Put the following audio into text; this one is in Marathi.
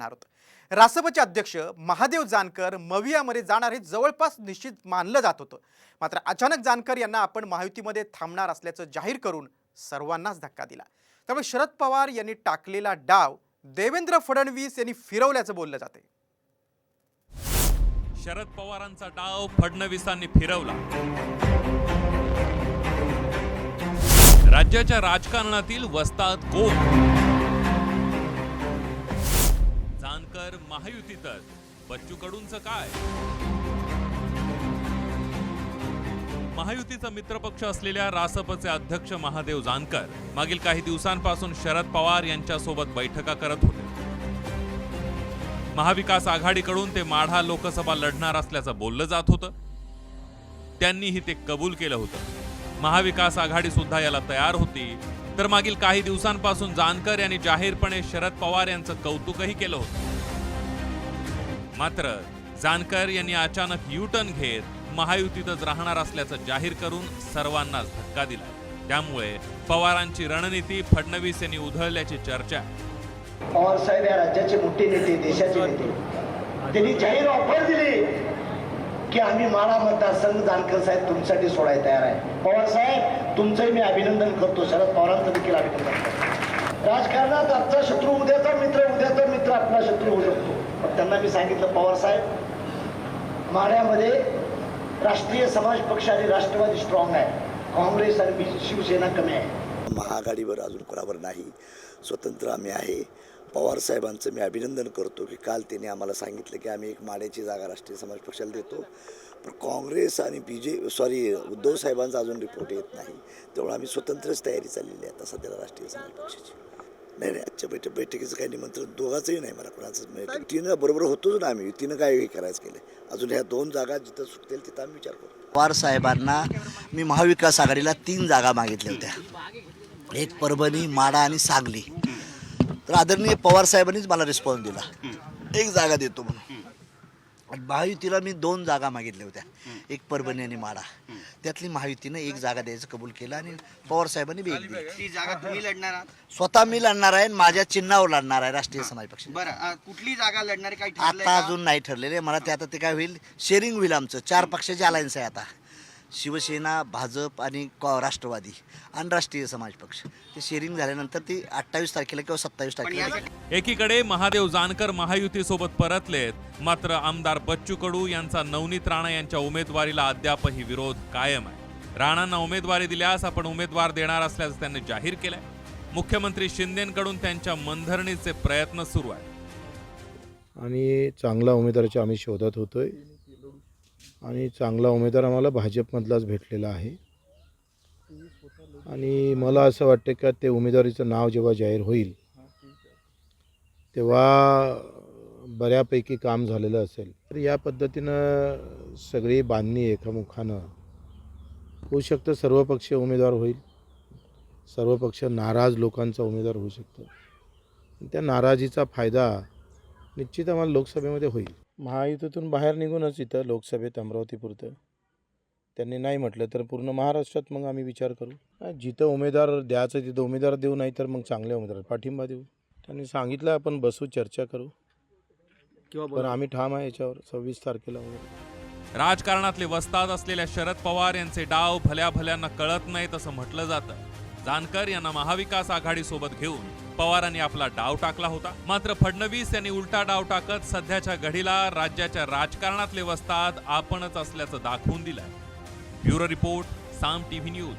रासपचे अध्यक्ष महादेव जानकर मवियामध्ये जाणार हे जवळपास निश्चित मानलं जात होतं. मात्र अचानक जानकर यांना आपण महायुतीमध्ये थांबणार असल्याचं जाहीर करून सर्वांनाच धक्का दिला. त्यामुळे शरद पवार यांनी टाकलेला डाव देवेंद्र फडणवीस यांनी फिरवल्याचं बोललं जाते शरद पवारांचा डाव फडणवीसांनी फिरवला. राज्याच्या राजकारणातील वस्ताद कोण? महायुतीतच. बच्चू कडूंचं काय? महायुतीचा मित्रपक्ष असलेल्या रासपचे अध्यक्ष महादेव जानकर मागील काही दिवसांपासून शरद पवार यांच्यासोबत बैठका करत होते. महाविकास आघाडीकडून ते माढा लोकसभा लढणार असल्याचं बोललं जात होतं. त्यांनीही ते कबूल केलं होतं. महाविकास आघाडी सुद्धा याला तयार होती. तर मागील काही दिवसांपासून जानकर यांनी जाहीरपणे शरद पवार यांचं कौतुकही केलं होतं. मात्र जानकर यांनी अचानक यू टर्न घेत महायुतीतच राहणार असल्याचं जाहीर करून सर्वांनाच धक्का दिला. त्यामुळे पवारांची रणनीती फडणवीस यांनी उधळल्याची चर्चा. पवार साहेब या राज्याचे मोठे नेते देशाचे नेते. त्यांनी जाहीर ऑफर दिली की आम्ही माळा मतदारसंघ जानकर साहेब तुमच्यासाठी सोडायला तयार आहे. पवार साहेब तुमचंही मी अभिनंदन करतो. शरद पवारांचं देखील अभिनंदन करतो. राजकारणात आजचा शत्रू उद्याचा मित्र उद्याचा आपला शत्रू होऊ शकतो. पण त्यांना मी सांगितलं पवार साहेब माढ्यामध्ये राष्ट्रीय समाज पक्ष आणि राष्ट्रवादी स्ट्रॉंग आहे. काँग्रेस आणि शिवसेना कमी आहे. महाआघाडीवर अजून कोणावर नाही. स्वतंत्र आम्ही आहे. पवारसाहेबांचं मी अभिनंदन करतो की काल त्यांनी आम्हाला सांगितलं की आम्ही एक माड्याची जागा राष्ट्रीय समाज पक्षाला देतो. पण काँग्रेस आणि बी जे सॉरी उद्धव साहेबांचा अजून रिपोर्ट येत नाही. त्यामुळे आम्ही स्वतंत्रच तयारी चाललेली आहे आता सध्याला राष्ट्रीय समाज पक्षाची. नाही नाही आजच्या बैठक बैठकीचं काही निमंत्रण दोघांचंही नाही मला कोणाचंच म्हणजे तिनं बरोबर होतोच ना आम्ही. तिनं काय हे करायचं केलं अजून ह्या दोन जागा जिथं सुटतील तिथं आम्ही विचार करू पवार साहेबांना मी महाविकास आघाडीला तीन जागा मागितल्या होत्या. एक परभणी माडा आणि सांगली. तर आदरणीय पवार साहेबांनीच मला रिस्पॉन्स दिला. एक जागा देतो म्हणून. महायुतीला मी दोन जागा मागितल्या होत्या. एक परभणी आणि माडा त्यातली महायुतीनं एक जागा द्यायचं कबूल केलं आणि पवार साहेबांनी बी एक दिली. ती जागा तुम्ही लढणार आहात? स्वतः मी लढणार आहे आणि माझ्या चिन्हावर लढणार आहे राष्ट्रीय समाज पक्ष बरं अं, कुठली जागा लढणारी काही ठरलंय आता का? अजून नाही ठरलेले मला ते आता ते काय होईल शेअरिंग होईल आमचं. चार पक्षाचे अलायन्स आहे आता. शिवसेना भाजप आणि कॉ- राष्ट्रवादी आणि राष्ट्रीय समाज पक्ष. ते शेअरिंग झाल्यानंतर ती अठ्ठावीस तारखेला किंवा सत्तावीस तारखेला एकीकडे महादेव जानकर महायुतीसोबत परतलेत मात्र आमदार बच्चू कडू यांचा नवनीत राणा यांच्या उमेदवारीला अद्यापही विरोध कायम आहे. राणांना उमेदवारी दिल्यास आपण उमेदवार देणार असल्याचं त्यांनी जाहीर केलंय. मुख्यमंत्री शिंदेकडून त्यांच्या मनधरणीचे प्रयत्न सुरू आहेत. आणि चांगला उमेदवाराच्या आम्ही शोधत होतोय. आणि चांगला उमेदवार आम्हाला भाजपमधलाच भेटलेला आहे. आणि मला असं वाटतं का ते उमेदवारीचं नाव जेव्हा जाहीर होईल तेव्हा बऱ्यापैकी काम झालेलं असेल. तर या पद्धतीनं सगळी बांधणी एकामुखानं होऊ शकतं. सर्वपक्षीय उमेदवार होईल. सर्व पक्ष नाराज लोकांचा उमेदवार होऊ शकतो. त्या नाराजीचा फायदा निश्चित आम्हाला लोकसभेमध्ये होईल. महायुतीतून बाहेर निघूनच इथं लोकसभेत अमरावतीपुरतं. त्यांनी नाही म्हटलं तर पूर्ण महाराष्ट्रात मग आम्ही विचार करू. जिथं उमेदवार द्यायचं तिथं उमेदवार देऊ नाही तर मग चांगले उमेदवार पाठिंबा देऊ. त्यांनी सांगितलं आपण बसू चर्चा करू. पण आम्ही ठाम आहे याच्यावर सव्वीस तारखेला वगैरे. राजकारणातले वस्ताद असलेल्या शरद पवार यांचे डाव भल्या भल्यांना कळत नाहीत असं म्हटलं जातं. जानकर यांना महाविकास आघाडीसोबत घेऊन पवारांनी आपला डाव टाकला होता. मात्र फडणवीस यांनी उलटा डाव टाकत सध्याच्या घडीला राज्याच्या राजकारणातले वस्ताद आपणच असल्याचं दाखवून दिलं bureau report Saam TV news.